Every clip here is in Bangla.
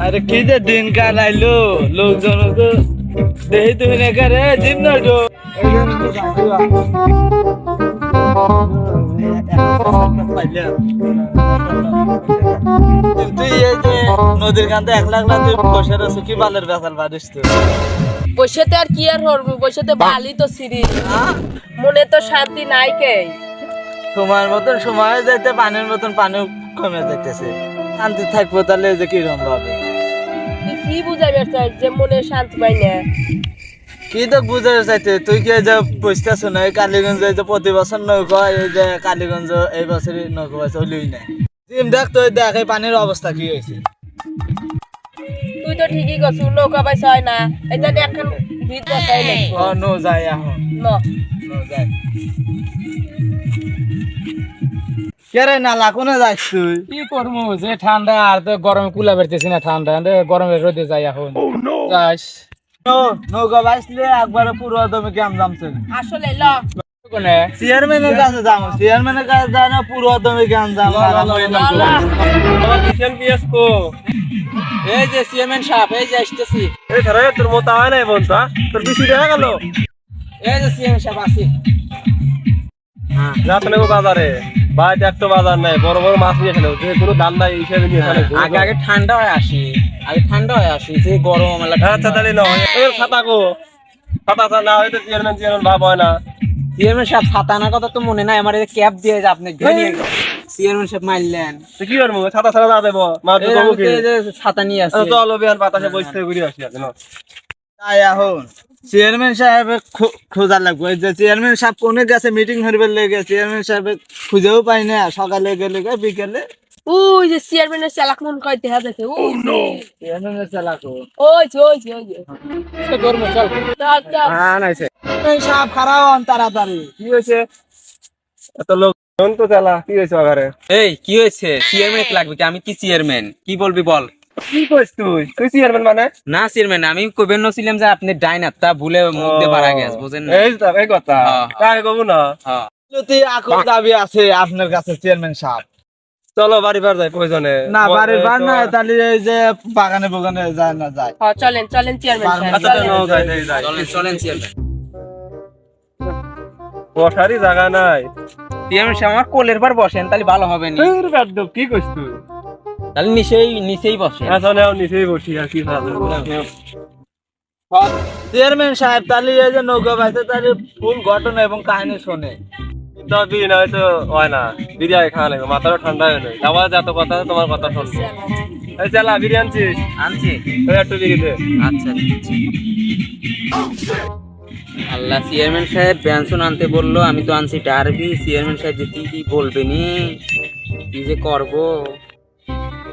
আরে কি যে দিন কাল আইলো লোকজন তো দেহি তুমি না করে জিম না তো? তুই এই যে নদীর কান্তে এক লাখ লাখ তুই বসে রয়েছে কি বালের বেসাল পারিস তুই? বসেতে আর কি আর হরবো? বসেতে বালি তো সিঁড়ি। মনে তো শান্তি নাই কে। সময়ের মতন সময় যাইতে পানির মতন পানিও কমে যাইতেছে। শান্তি থাকব তাহলে যে কিরম ভাবে? কি বুঝাবি চাই যে মনে শান্তি পাই না? কি তো বুঝে চাইতে? তুই কি যে বুঝতেছ না এই কালীগঞ্জ যে প্রতি বছর নৌকা এই যে কালীগঞ্জ এই বছরই নৌকা বাস হইলই না জিম দেখ তুই দেখ এই পানির অবস্থা কি হয়েছে তুই তো ঠিকই করছু নৌকা পাইছ হয় না। জানি এখন ভিত বসাই লাগবো নো যাই এখন। ন। নো যাই। কেরে নালা কোনে যাস তুই কি করব যে ঠান্ডা আর তো গরমে কুলা বেরতেছি না ঠান্ডা গরমে রোদে যাই এখন যাস নো নৌকা বাইসলে একবারে পুরো দমে কেম জামছে আসলে ল চেয়ারম্যানের কাছে যাম চেয়ারম্যানের কাছে যায় না পুরো দমে কেম জাম এই যে চেয়ারম্যান সাহেব এই যে আসতেছি এই ধরে তোর মতো হয় নাই বোন তা তোর বেশি দেখা গেল এই যে চেয়ারম্যান সাহেব আছি রাত বাজারে। বাইরে একটা বাজার নাই বড় বড় মাছ নিয়ে খেলো যে কোনো দাম নাই হিসেবে নিয়ে খেলে আগে আগে ঠান্ডা হয়ে আসি আগে ঠান্ডা হয়ে আসি যে গরম মেলা আচ্ছা তাহলে নয় ছাতা গো। ছাতা না হয়তো চেয়ারম্যান চেয়ারম্যান ভাব হয় না। চেয়ারম্যান সাহেব ছাতা আনার কথা তো মনে নাই আমার ক্যাব দিয়ে যে আপনি চেয়ারম্যান সাহেব মারলেন। তো কি করব? ছাতা ছাড়া না দেবো ছাতা নিয়ে আসি। আচ্ছা, চলো বিহার বাতাসে বসে ঘুরে আসি তাই এখন। চেয়ারম্যান সাহেব খোঁজা লাগবে। এই যে চেয়ারম্যান সাহেব কোনে গেছে? মিটিং হইবার লেগে চেয়ারম্যান সাহেব খুঁজেও পাই না। সকালে গেলে গে, বিকেলে ওই যে চেয়ারম্যানের চালাক মন কয় দেখা যাচ্ছে। ওই যে, চেয়ারম্যানের চালাকো ওই যে ওই যে ওই যে। গরমে চল। চল চল হ্যাঁ নাইছে চেয়ারম্যান সাহেব খারাপ হন তাড়াতাড়ি। কি হয়েছে? এত লোক জন তো চালা। কি হয়েছে আগারে এই কি হয়েছে? চেয়ারম্যান লাগবে কি? আমি কি চেয়ারম্যান কি বলবি বল? কি কইস তুই? তুই চেয়ারম্যান মানে? না চেয়ারম্যান আমি নছিলাম যে আপনি ডাইনার তা ভুলে মুখ দিয়ে বাড়া গেছে বুঝেন এই তো এই কথা। কব না। যদি দাবি আছে আপনার কাছে চেয়ারম্যান সাহেব। চলো বাড়ি বার যাই প্রয়োজনে না বাড়ির বার না তাহলে এই যে বাগানে বাগানে যায় না যায়। চলেন চলেন চেয়ারম্যান চলেন। নাও যাই যাই যাই। চলেন চলেন চেয়ারম্যান বসারই জায়গা নাই। চেয়ারম্যান সাহেব আমার কোলের পর বসেন তাহলে ভালো হবে না। কি কইস তুই? তাহলে নিচেই নিচেই বসেন আসলে আর নিচেই বসি আর কি চেয়ারম্যান সাহেব তাহলে এই যে নৌকা বাইতে তাহলে ফুল ঘটনা এবং কাহিনী শোনে। হয়তো হয় না বিরিয়ানি খাওয়া লাগবে মাথাটা ঠান্ডা হয়ে নেই যত কথা তোমার কথা শুনব। এই চালা বিরিয়ানি আনছিস? আনছি। ওই একটু বিরি আচ্ছা। আল্লাহ চেয়ারম্যান সাহেব পেনশন আনতে বলল আমি তো আনছি ডারবি। চেয়ারম্যান সাহেব যে কি কি বলবে নি? কি যে করব?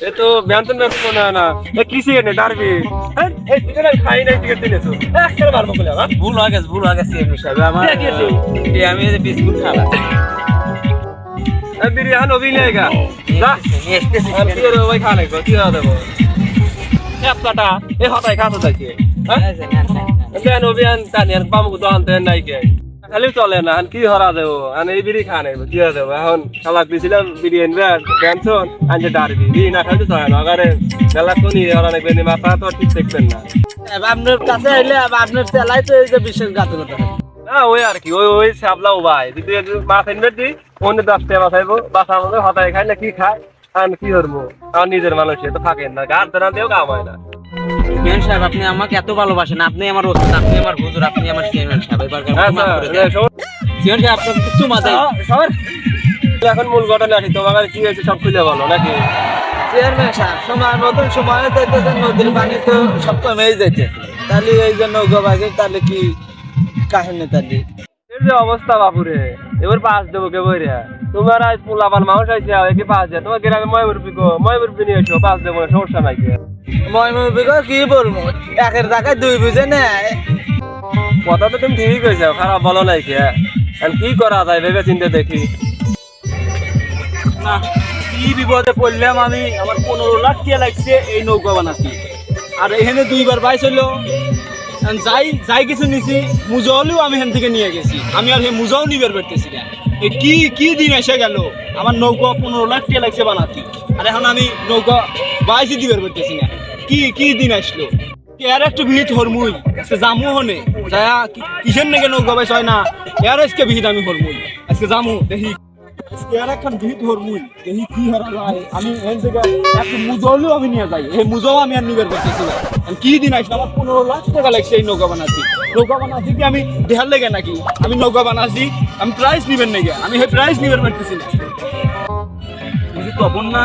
এ তো ব্যঞ্জন ব্যস্ত মনে হয় না। এ কিসি এনে ডারবি। হ্যাঁ? এই টিকেট আমি খাই নাই টিকেট দিনেছো একটা মারবো বলে আমার ভুল হয়ে গেছে ভুল হয়ে গেছে এমনি সাহেব আমার আমি এই বিস্কুট খালা বিরিয়ান ওবি নেগা যা। আমি এর ওই খা লাগবো কি হবে দেবো? এ হতাই খাতে যাইছে। হ্যাঁ? জানি আর জানি ওবি আন জানি আর বামুকে দোকান দেন নাই কে? খালি চলে না কি হরা দেবো? আর এই বিড়ি খা নেই কি হওয়া দেবো। এখন খালাক দিছিলাম বিড়ি এনবে টেনশন আনছে ডারবি। বিড়ি না খাইতে চলে না আগারে কোনি হরা মাথা তো ঠিক দেখবেন না। আপনার কাছে আবার আপনার তেলাই তো এই যে বিশেষ না ওই আর কি ওই ওই সাবলা ভাই যদি মাছ এনবে দি অন্য দশটা বাসাইবো বাসা মধ্যে হতাই খাই না কি খায়? আর কি করব আমার নিজের মানুষ তো থাকেন না গার দানা দিয়েও কাম হয় না। চেয়ারম্যান সাহেব আপনি আমাকে এত ভালোবাসেন? আপনি আমার ওস্তাদ আপনি আমার হুজুর আপনি আমার চেয়ারম্যান সাহেব এবার হ্যাঁ চেয়ারম্যান সাহেব আপনার কিছু মাথায় সবার এখন মূল ঘটনা আসি তোমার কি হয়েছে সব খুলে বলো নাকি? চেয়ারম্যান সাহেব সময় মতন সময় যাইতেছে নদীর পানি তো সব কমেই তাহলে এই যে নৌকা বাইছে তাহলে কি কাহিনী তাহলে? অবস্থা বাপুরে এবার পাস দেবো কে বই রে তোমার আজ পোলাপান মানুষ আইছে একে পাঁচ দেয় তোমার গ্রামে ময় মুরব্বী গো ময় মুরব্বী নিয়ে এসো পাঁচ দেবো সমস্যা নাই কে? কি বলব? একের জায়গায় দুই বুঝে নেয়। কথা তো তুমি ঠিকই কইছো খারাপ বলো নাই কে এখন কি করা যায় ভেবে চিন্তে দেখি। না কি বিপদে পড়লাম আমি? আমার পনেরো লাখ টাকা লাগছে এই নৌকা বানাচ্ছি আর এখানে দুইবার বাইস হলো যাই যাই কিছু নিছি মুজো হলেও আমি এখান থেকে নিয়ে গেছি। আমি আর সেই মুজাও নিবার পারতেছি না। কি কি দিন এসে গেল? আমার নৌকা পনেরো লাখ টাকা লাগছে বানাতে। আর এখন আমি নৌকা বাইশই দিবার পারতেছি না। কি কি দিন আসলো? এর একটু ভিড় হরমুই আজকে জামু হনে। যায়া কিসের নাকি নৌকা বাইস হয় না? এর আজকে ভিড় আমি হরমুই আজকে জামু, দেখি। এর একখান দেখি কি হারা যায়। আমি এই জায়গায় একটু মুজলেও আমি নিয়ে যাই। এই মুজাও আমি আর নিবার পারতেছি না। কি দিন আসলে? আমার পনেরো লাখ টাকা লাগছে এই নৌকা বানাচ্ছি নৌকা বানাচ্ছি কি আমি দেহার লেগে নাকি? আমি নৌকা বানাচ্ছি আমি প্রাইজ নিবেন নাকি? আমি সেই প্রাইজ নিবেন পারতেছি না। তপন না?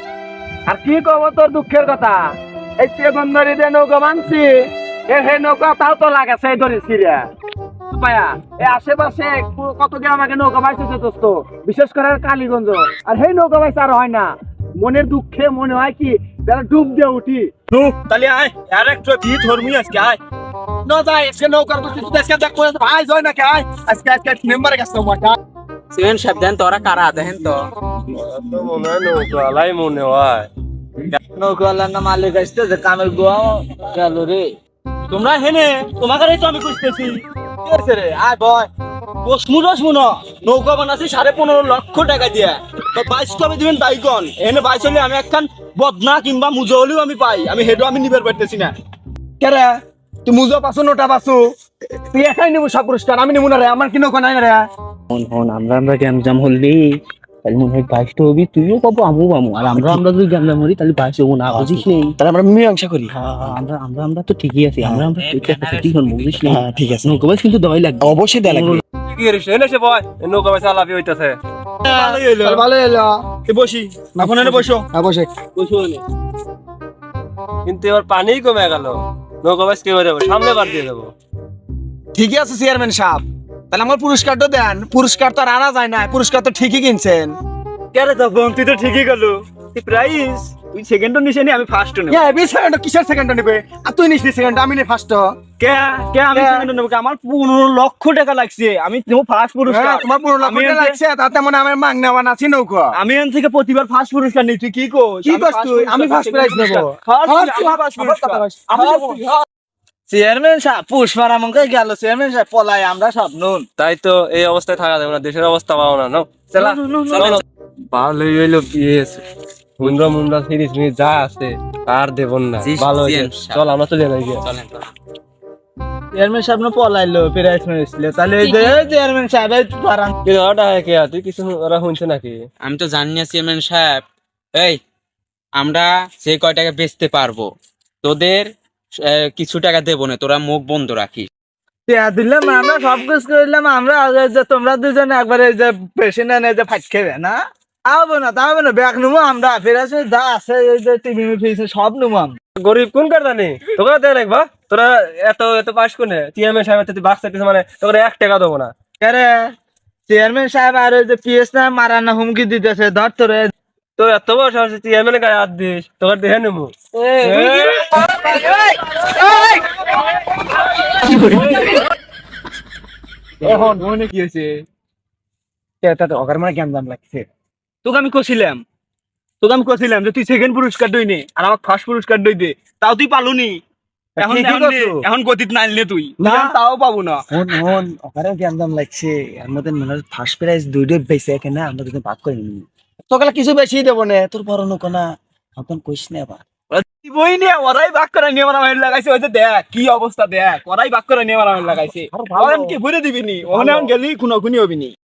আর কি কব তোর দুঃখের কথা? এই সেগন্ধরি দিয়ে নৌকা মানছি হে নৌকা তাও তো লাগে সেই ধরে সিরিয়া পায়া এই আশেপাশে কত নৌকা বিশেষ করে কালীগঞ্জ। আর সেই নৌকা আর হয় না। দুঃখে মনে হয় কি ডুব উঠি। নু তাহলে আয় যাই না সেভেন সাহেব দেন তোরা কারা দেখেন তো মনে হয় নৌকা লাই মনে হয় নৌকাওয়ালার না মালিক আসতে যে কামের গোয়া গেল রে তোমরা হেনে তোমাকে তো আমি খুঁজতেছি রে আয় বয় ন নৌকা বানাচ্ছি সাড়ে পনেরো লক্ষ টাকা দিয়ে তো বাইশ কবে দিবেন বাইকন এনে বাইশ হলে আমি একখান বদনা কিংবা মুজো হলেও আমি পাই আমি হেডও আমি নিবার পারতেছি না কেরে তুই মুজো পাসু নোটা পাসু। তুই একাই নিবো সব পুরস্কার আমি নিবো না রে আমার কি নৌকা নাই না রে। হন হন আমরা আমরা গ্যামজাম হলি তাহলে মনে হয় বাইশটা হবি তুইও পাবো আমিও পাবো। আর আমরা আমরা যদি গ্যামজাম হলি তাহলে বাইশ হব না বুঝিস নেই? তাহলে আমরা মীমাংসা করি। হ্যাঁ, হ্যাঁ, আমরা আমরা আমরা তো ঠিকই আছি আমরা আমরা ঠিক আছে ঠিক হন বুঝিস নেই? হ্যাঁ, ঠিক আছে। নৌকা বাইশ কিন্তু দেওয়াই লাগবে। অবশ্যই দেয়া লাগবে। কি করিস এনে সে বয় নৌকা পয়সা লাভি হইতাছে। ভালোই হইল। ভালো এলো এ বসি। এনে বসো। বসো। কিন্তু এবার পানি কমে গেল। নৌকা বাইস কে দেবো সামনে বার দিয়ে দেবো। ঠিকই আছে চেয়ারম্যান সাহেব। তাহলে আমার পুরস্কারটা দেন। পুরস্কার তো আর আনা যায় না পুরস্কার তো ঠিকই কিনছেন। কেন তো তুই তো ঠিকই গেল প্রাইস তুই সেকেন্ড নিশে আমি ফার্স্ট নেব। হ্যাঁ সেকেন্ড কিসের সেকেন্ড নিবে? আর তুই নিস সেকেন্ড আমি নি ফার্স্ট কে কে আমি সেকেন্ড নেব আমার পনেরো লক্ষ টাকা লাগছে আমি নেব ফার্স্ট পুরস্কার। তোমার পুরো আমি লক্ষ্য এনতে- লাগছে তাতে মনে আমার মাং নেওয়া আছি নৌকা। আমি এন থেকে প্রতিবার ফার্স্ট পুরস্কার নিই তুই কি? কোস কি করছ তুই? আমি ফার্স্ট প্রাইজ নেব। চেয়ারম্যান সাহেব পুষ্পার আমাকে গেল। চেয়ারম্যান সাহেব পলাই আমরা সব নুন। তাই তো এই অবস্থায় থাকা যাবে না দেশের অবস্থা পাবো না নাও। চলো। ভালোই হইল পিএস মুন্ডা মুন্ডা সিরিজ মিরিজ যা আছে আর দেব না। ভালো। চল আমরা চলে যাই চলেন। চেয়ারম্যান সাহেব না পলাইলো মেরেছিল তাহলে এই যে চেয়ারম্যান সাহেব পারান কি কে তুই কিছু ওরা শুনছে নাকি? আমি তো জানি না চেয়ারম্যান সাহেব। এই আমরা যে কয় টাকা বেচতে পারব তোদের কিছু টাকা দেবো না তোরা মুখ বন্ধ রাখিস। দিলাম আমরা সব কিছু করলাম আমরা তোমরা দুজনে একবার এই যে পেশেন্ট এনে যে ফাইট খেবে না? আবো না তা হবে না ব্যাগ নেব আমরা ফেরাস যা আছে এই যে টিভি সব নেব আমরা। গরিব কোন কার জানি? তোকে দেয় লাগবা তোরা এত এত পাস কোনে? চেয়ারম্যান সাহেব তুই বাক্স চাইতিস মানে তোকে এক টাকা দেবো না। কেরে চেয়ারম্যান সাহেব আর ওই যে পিএস না মারানো হুমকি দিতেছে ধর তোরে। তো এত বয়স আছে চেয়ারম্যানের গায়ে হাত দিস তোকে দেখে নেব এখন মনে কি হয়েছে? ওখানে মানে কেমন দাম লাগছে? তোকে আমি কছিলাম তোকে আমি কছিলাম যে তুই সেকেন্ড পুরস্কার দই নে আর আমার ফার্স্ট পুরস্কার দই দে তাও তুই পালু নি এখন ঠিকই এখন করছ। এখন গতিত না আনলে তুই। না। তাও পাবো না। হন হন ওখানে কেমন দাম লাগছে এর মনে হয় ফার্স্ট প্রাইজ দুইটাই বেঁচে এখানে আমরা দুজন ভাগ করে নিই তোকে কিছু বেশি দেবো না তোর বড় নৌকা না। এখন কইস না আবার বই নিয়ে ওরাই বাক করে নিয়ে মারামারি লাগাইছে ওই যে দেখ কি অবস্থা দেখ ওরাই বাক করে নিয়ে মারামারি লাগাইছে। আরে ভালো। ওখানে কি ভরে ওখানে গেলি